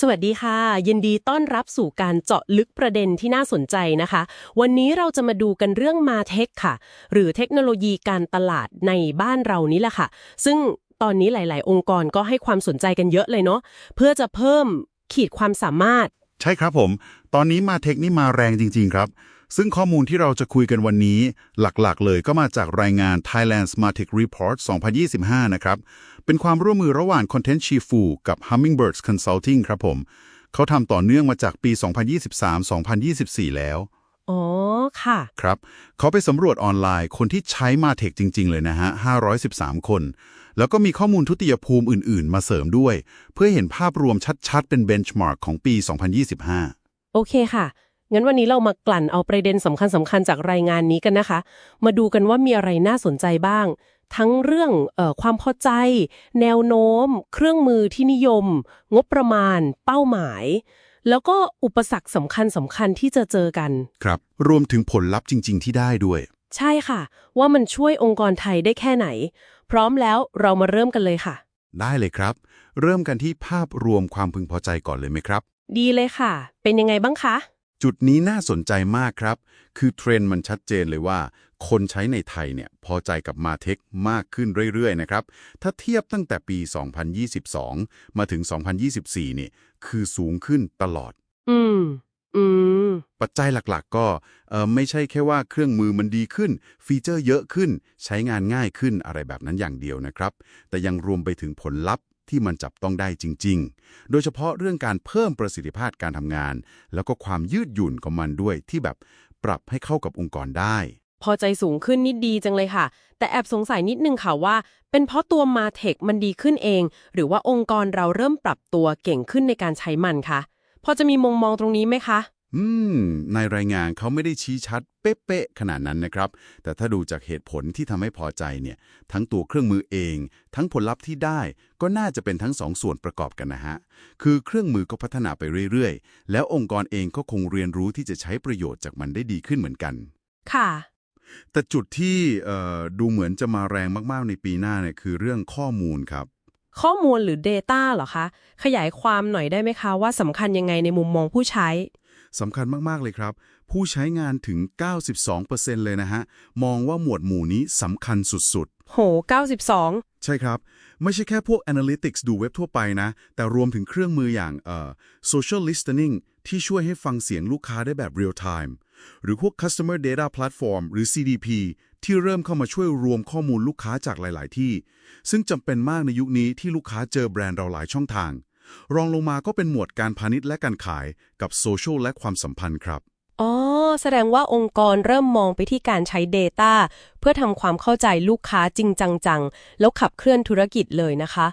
สวัสดีค่ะ ยินดีต้อนรับสู่การเจาะลึกประเด็นที่น่าสนใจนะคะ วันนี้เราจะมาดูกันเรื่องมาเทคค่ะ หรือเทคโนโลยีการตลาดในบ้านเรานี่แหละค่ะ ซึ่งตอนนี้หลาย ๆ องค์กรก็ให้ความสนใจกันเยอะเลยเนาะเพื่อจะเพิ่มขีดความสามารถ ใช่ครับผม ตอนนี้มาเทคนี่มาแรงจริง ๆ ครับ ซึ่งข้อมูลที่เราจะคุยกันวันนี้หลักๆ เลยก็มาจากรายงาน Thailand Smart Tech Report 2025 นะครับ เป็นความร่วมมือระหว่าง Content Chifu กับ Hummingbirds Consulting ครับผม เขาทำต่อเนื่องมาจากปี 2023-2024 แล้วอ๋อค่ะ ครับ เขาไปสำรวจออนไลน์คนที่ใช้มาเทคจริง ๆ เลยนะฮะ 513 คน แล้วก็มีข้อมูลทุติยภูมิอื่น ๆ มาเสริมด้วย เพื่อเห็นภาพรวมชัด ๆ เป็นเบนช์มาร์กของปี 2025 โอเคค่ะ งั้นวันนี้เรามากลั่นเอาประเด็นสำคัญสำคัญๆจากรายงานนี้กันนะคะ มาดูกันว่ามีอะไรน่าสนใจบ้าง ทั้งเรื่องเออความพอใจ แนวโน้ม เครื่องมือที่นิยม งบประมาณ เป้าหมาย แล้วก็อุปสรรคสำคัญสำคัญที่จะเจอกัน ครับ รวมถึงผลลัพธ์จริง ๆ ที่ได้ด้วย ใช่ค่ะ ว่ามันช่วยองค์กรไทยได้แค่ไหน พร้อมแล้วเรามาเริ่มกันเลยค่ะ ได้เลยครับ เริ่มกันที่ภาพรวมความพึงพอใจก่อนเลยไหมครับ ดีเลยค่ะ เป็นยังไงบ้างคะ จุดนี้น่าสนใจมากครับ คือเทรนด์มันชัดเจนเลยว่า คนใช้ในไทยเนี่ยพอใจกับมาเทคมากขึ้นเรื่อยๆนะครับ ถ้าเทียบตั้งแต่ปี 2022 มาถึง 2024 นี่คือสูงขึ้นตลอด อืม อืม ปัจจัยหลักๆ ก็เอ่อไม่ใช่แค่ว่าเครื่องมือมันดีขึ้น ฟีเจอร์เยอะขึ้น ใช้งานง่ายขึ้นอะไรแบบนั้นอย่างเดียวนะครับ แต่ยังรวมไปถึงผลลัพธ์ ที่มันจับต้องได้จริง ๆ โดยเฉพาะเรื่องการเพิ่มประสิทธิภาพการทำงาน แล้วก็ความยืดหยุ่นของมันด้วยที่แบบปรับให้เข้ากับองค์กรได้ พอใจสูงขึ้นนิดดีจังเลยค่ะ แต่แอบสงสัยนิดนึงค่ะว่า เป็นเพราะตัวมาเทคมันดีขึ้นเอง หรือว่าองค์กรเราเริ่มปรับตัวเก่งขึ้นในการใช้มันคะพอจะมีมุมมองตรงนี้ไหมคะ อืม ในรายงานเขาไม่ได้ชี้ชัดเป๊ะๆขนาดนั้นนะครับ แต่ถ้าดูจากเหตุผลที่ทำให้พอใจเนี่ย ทั้งตัวเครื่องมือเอง ทั้งผลลัพธ์ที่ได้ ก็น่าจะเป็นทั้งสองส่วนประกอบกันนะฮะ คือเครื่องมือก็พัฒนาไปเรื่อยๆ แล้วองค์กรเองก็คงเรียนรู้ที่จะใช้ประโยชน์จากมันได้ดีขึ้นเหมือนกัน ค่ะแต่จุดที่เอ่อดูเหมือนจะมาแรงมากๆในปีหน้าเนี่ยคือเรื่องข้อมูลครับ ข้อมูลหรือ Data เหรอคะ ขยายความหน่อยได้ไหมคะว่าสำคัญยังไงในมุมมองผู้ใช้ สำคัญมาก ๆ เลยครับ ผู้ใช้งานถึง 92%เลยนะฮะ มองว่าหมวดหมู่นี้สำคัญสุด โห 92 ๆ ใช่ครับ ไม่ใช่แค่พวก Analytics ดูเว็บทั่วไปนะ แต่รวมถึงเครื่องมืออย่างเอ่อ Social Listening ที่ช่วยให้ฟังเสียงลูกค้าได้แบบ Real Time หรือพวก Customer Data Platform หรือ CDP ที่เริ่มเข้ามาช่วยรวมข้อมูลลูกค้าจากหลาย ๆ ที่ ซึ่งจำเป็นมากในยุคนี้ที่ลูกค้าเจอแบรนด์เราหลายช่องทาง รองลงมาก็เป็นหมวดการพาณิชย์และการขายกับโซเชียลและความสัมพันธ์ครับ อ๋อ แสดงว่าองค์กรเริ่มมองไปที่การใช้ Data เพื่อทำความเข้าใจลูกค้าจริงจังๆ แล้วขับเคลื่อนธุรกิจเลยนะคะ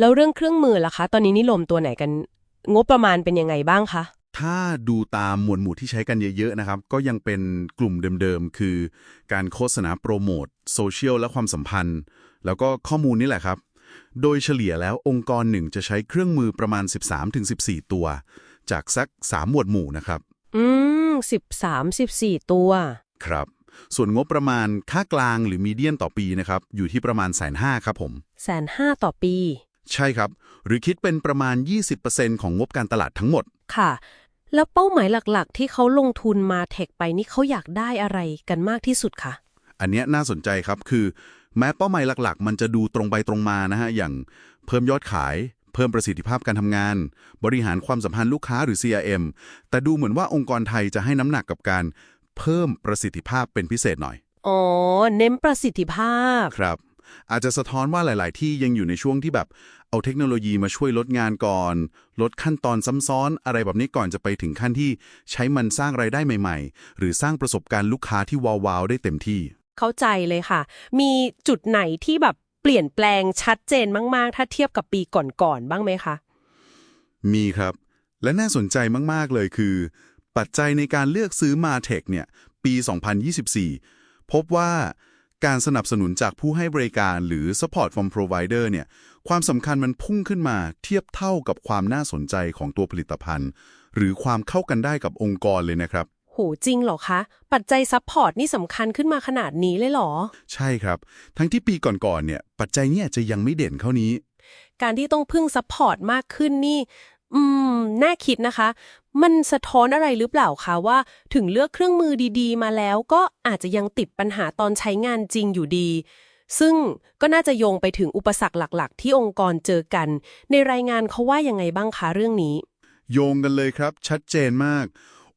แล้วเรื่องเครื่องมือล่ะคะ ตอนนี้นิลมตัวไหนกัน งบประมาณเป็นยังไงบ้างคะถ้าดูตามหมวดหมู่ที่ใช้กันเยอะๆนะครับ ก็ยังเป็นกลุ่มเดิมๆ คือ การโฆษณาโปรโมทโซเชียลและความสัมพันธ์ แล้วก็ข้อมูลนี่แหละครับ โดยเฉลี่ยแล้วองค์กรหนึ่งจะใช้เครื่องมือประมาณ 13-14 ตัว จากสัก 3 หมวดหมู่นะครับ อืม 13 14 ตัว ครับ ส่วนงบประมาณค่ากลางหรือมีเดียนต่อปีนะครับ อยู่ที่ประมาณแสนห้าครับผมแสนห้าต่อปี ใช่ครับ หรือคิดเป็นประมาณ 20%ของงบการตลาดทั้งหมด ค่ะ แล้วเป้าหมายหลักๆ ที่เขาลงทุนมาเทคไปนี่เขาอยากได้อะไรกันมากที่สุดคะ อันเนี้ยน่าสนใจครับคือ แม้เป้าหมายหลักๆ มันจะดูตรงไปตรงมานะฮะอย่างเพิ่มยอดขาย เพิ่มประสิทธิภาพการทำงาน บริหารความสัมพันธ์ลูกค้าหรือ CRM แต่ดูเหมือนว่าองค์กรไทยจะให้น้ำหนักกับการเพิ่มประสิทธิภาพเป็นพิเศษหน่อย อ๋อ เน้นประสิทธิภาพ ครับ อาจจะสะท้อนว่าหลาย ๆ ที่ยังอยู่ในช่วงที่แบบ เอาเทคโนโลยีมาช่วยลดงานก่อน ลดขั้นตอนซ้ำซ้อนอะไรแบบนี้ก่อนจะไปถึงขั้นที่ใช้มันสร้างไรายได้ใหม่ ๆ หรือสร้างประสบการณ์ลูกค้าที่ว้าว ๆ ได้เต็มที่ เข้าใจเลยค่ะ มีจุดไหนที่แบบเปลี่ยนแปลงชัดเจนมาก ๆ ถ้าเทียบกับปีก่อนๆบ้างไหมคะ มีครับ และน่าสนใจมาก ๆ เลยคือ ปัจจัยในการเลือกซื้อมาเทคเนี่ย ปี 2024 พบว่าการสนับสนุนจากผู้ให้บริการหรือ support from provider เนี่ย ความสำคัญมันพุ่งขึ้นมาเทียบเท่ากับความน่าสนใจของตัวผลิตภัณฑ์ หรือความเข้ากันได้กับองค์กรเลยนะครับ หจริงเหรอคะ ปัจจัยซัพพอร์ตนี่สำคัญขึ้นมาขนาดนี้เลยเหรอ ใช่ครับ ทั้งที่ปีก่อนๆเนี่ย ปัจจัยเนี่ยจะยังไม่เด่นเท่านี้ การที่ต้องพึ่งซัพพอร์ตมากขึ้นนี่ อืม น่าคิดนะคะ มันสะท้อนอะไรหรือเปล่าคะว่า ถึงเลือกเครื่องมือดีๆ มาแล้ว ก็อาจจะยังติดปัญหาตอนใช้งานจริงอยู่ดีซึ่งก็น่าจะโยงไปถึงอุปสรรคหลัก ๆ ที่องค์กรเจอกัน ในรายงานเขาว่ายังไงบ้างคะเรื่องนี้ โยงกันเลยครับ ชัดเจนมาก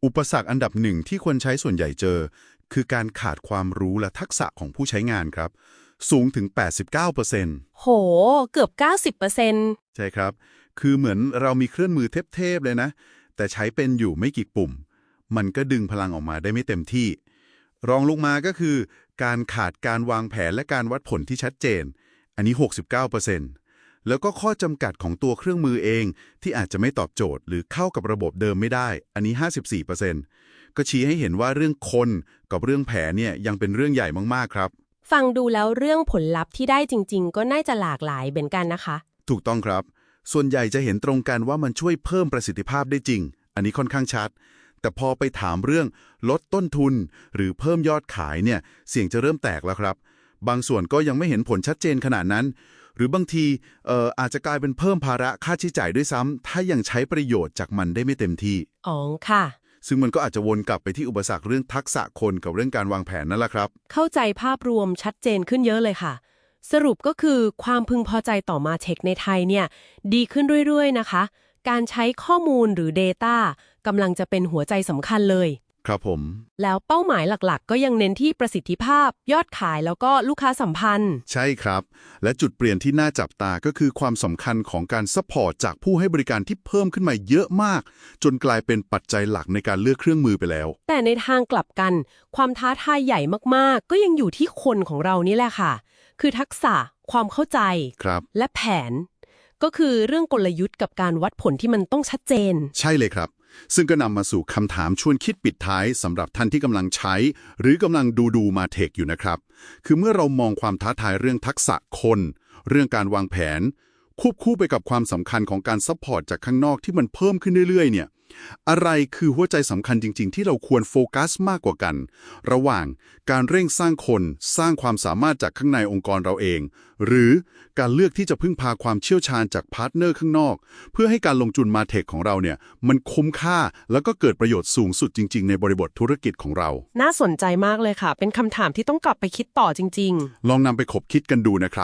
อุปสรรคอันดับหนึ่งที่คนใช้ส่วนใหญ่เจอ คือการขาดความรู้และทักษะของผู้ใช้งานครับ สูงถึง 89%โห เกือบ 90%ใช่ครับ คือเหมือนเรามีเครื่องมือเทพๆเลยนะ แต่ใช้เป็นอยู่ไม่กี่ปุ่ม มันก็ดึงพลังออกมาได้ไม่เต็มที่ รองลงมาก็คือ การขาดการวางแผนและการวัดผลที่ชัดเจน อันนี้ 69% แล้วก็ข้อจำกัดของตัวเครื่องมือเอง ที่อาจจะไม่ตอบโจทย์หรือเข้ากับระบบเดิมไม่ได้ อันนี้ 54%ก็ชี้ให้เห็นว่าเรื่องคนกับเรื่องแผนเนี่ยยังเป็นเรื่องใหญ่มากๆครับ ฟังดูแล้วเรื่องผลลัพธ์ที่ได้จริง ๆ ก็น่าจะหลากหลายเหมือนกันนะคะ ถูกต้องครับ ส่วนใหญ่จะเห็นตรงกันว่ามันช่วยเพิ่มประสิทธิภาพได้จริง อันนี้ค่อนข้างชัด แต่พอไปถามเรื่องลดต้นทุน หรือเพิ่มยอดขายเนี่ยเสียงจะเริ่มแตกแล้วครับ บางส่วนก็ยังไม่เห็นผลชัดเจนขนาดนั้น หรือบางทีเอ่ออาจจะกลายเป็นเพิ่มภาระค่าใช้จ่ายด้วยซ้ำถ้ายังใช้ประโยชน์จากมันได้ไม่เต็มที่อ๋อค่ะ ซึ่งมันก็อาจจะวนกลับไปที่อุปสรรคเรื่องทักษะคนกับเรื่องการวางแผนนั่นแหละครับ เข้าใจภาพรวมชัดเจนขึ้นเยอะเลยค่ะ สรุปก็คือความพึงพอใจต่อมาเทคในไทยเนี่ย ดีขึ้นเรื่อยๆนะคะ การใช้ข้อมูลหรือ Data กำลังจะเป็นหัวใจสำคัญเลย ครับผม แล้วเป้าหมายหลักๆ ก็ยังเน้นที่ประสิทธิภาพ ยอดขายแล้วก็ลูกค้าสัมพันธ์ ใช่ครับ และจุดเปลี่ยนที่น่าจับตาก็คือความสำคัญของการซัพพอร์ตจากผู้ให้บริการที่เพิ่มขึ้นมาเยอะมาก จนกลายเป็นปัจจัยหลักในการเลือกเครื่องมือไปแล้ว แต่ในทางกลับกัน ความท้าทายใหญ่มากๆ ก็ยังอยู่ที่คนของเรานี่แหละค่ะ คือทักษะ ความเข้าใจ ครับ และแผน ก็คือเรื่องกลยุทธ์กับการวัดผลที่มันต้องชัดเจน ใช่เลยครับ ซึ่งก็นำมาสู่คำถามชวนคิดปิดท้ายสำหรับท่านที่กำลังใช้ หรือกำลังดูดูมาเทคอยู่นะครับ คือเมื่อเรามองความท้าทายเรื่องทักษะคน เรื่องการวางแผน ควบคู่ไปกับความสำคัญของการซัพพอร์ตจากข้างนอกที่มันเพิ่มขึ้นเรื่อยๆเนี่ย อะไรคือหัวใจสำคัญจริง ๆ ที่เราควรโฟกัสมากกว่ากัน ระหว่างการเร่งสร้างคนสร้างความสามารถจากข้างในองค์กรเราเอง หรือการเลือกที่จะพึ่งพาความเชี่ยวชาญจากพาร์ทเนอร์ข้างนอก เพื่อให้การลงทุนมาเทคของเราเนี่ยมันคุ้มค่าแล้วก็เกิดประโยชน์สูงสุดจริง ๆ ในบริบทธุรกิจของเรา น่าสนใจมากเลยค่ะ เป็นคำถามที่ต้องกลับไปคิดต่อจริง ๆ ลองนำไปขบคิดกันดูนะครับ